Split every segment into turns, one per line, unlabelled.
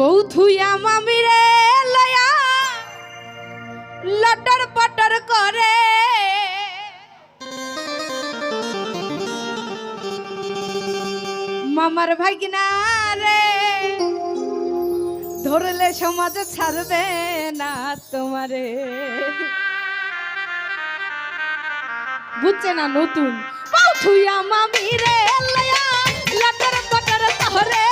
বউ থুইয়া মামিরে লয়া লটর পটর করে। মামার ভাগিনা রে, ধরলে সমাজ ছাড়বে না তোমারে। বুঝছে না নতুন? থুইয়া মামিরে লয়া লটর পটর করে।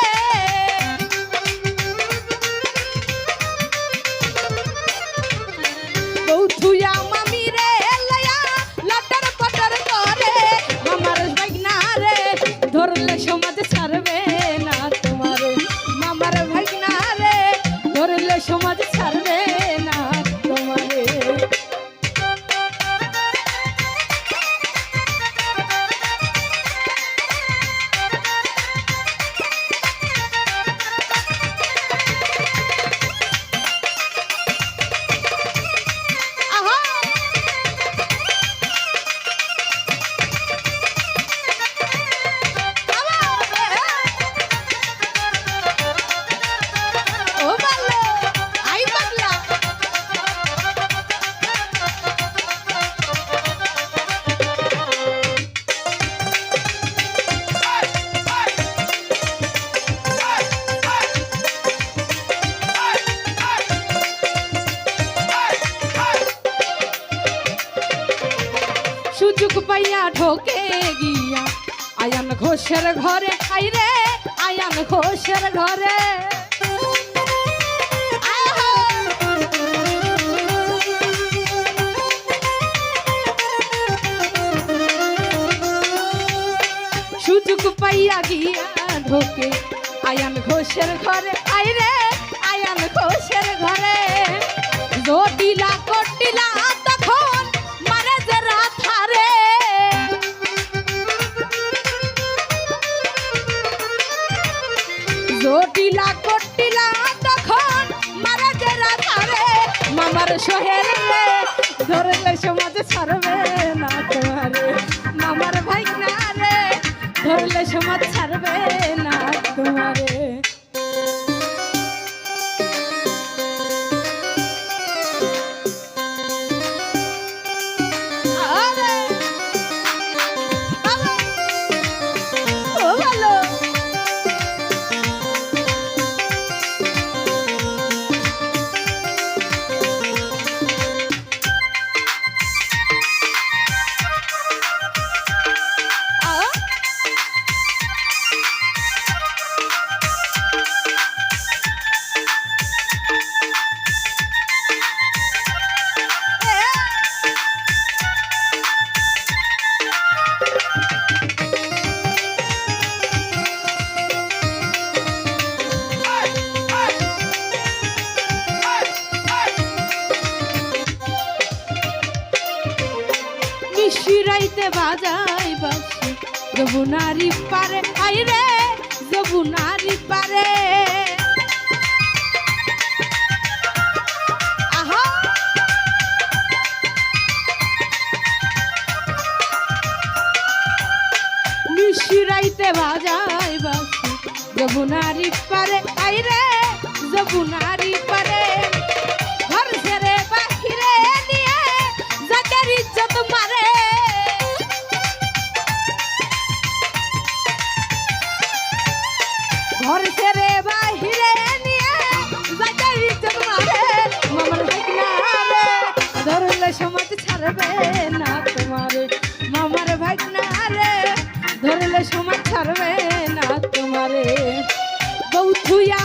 সুযোগ পাইয়া ঢোকে গিয়া। আয়ান ঘোষের ঘরে খাই রে, আয়ান ঘোষের ঘরে। সুযোগ পাইয়া গিয়া ঢোকে। আয়ান ঘোষের ঘরে আই রে, আয়ান ঘোষের ঘরে। জটিলা কটিলা তখন মারা যে রাথারে মামার সোহেল রে ধরলে সমাজ ছাড়বে। মিশিরাইতে বাজাই বাসি। যবুনারি পারে আই রে যবুনারি পারে। আহা! মিশিরাইতে বাজাই বাসি। যবুনারি পারে আই রে সমাজ ছাড়বে না তোমারে। মামার ভাগনা রে ধরলে সমাজ ছাড়বে না তোমারে। বউ থুইয়া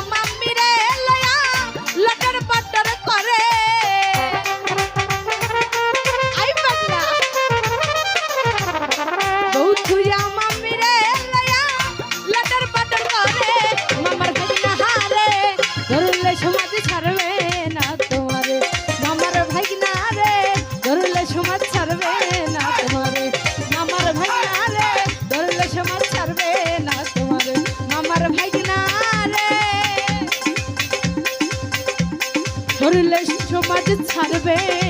ধরলে সমাজ ছাড়বে।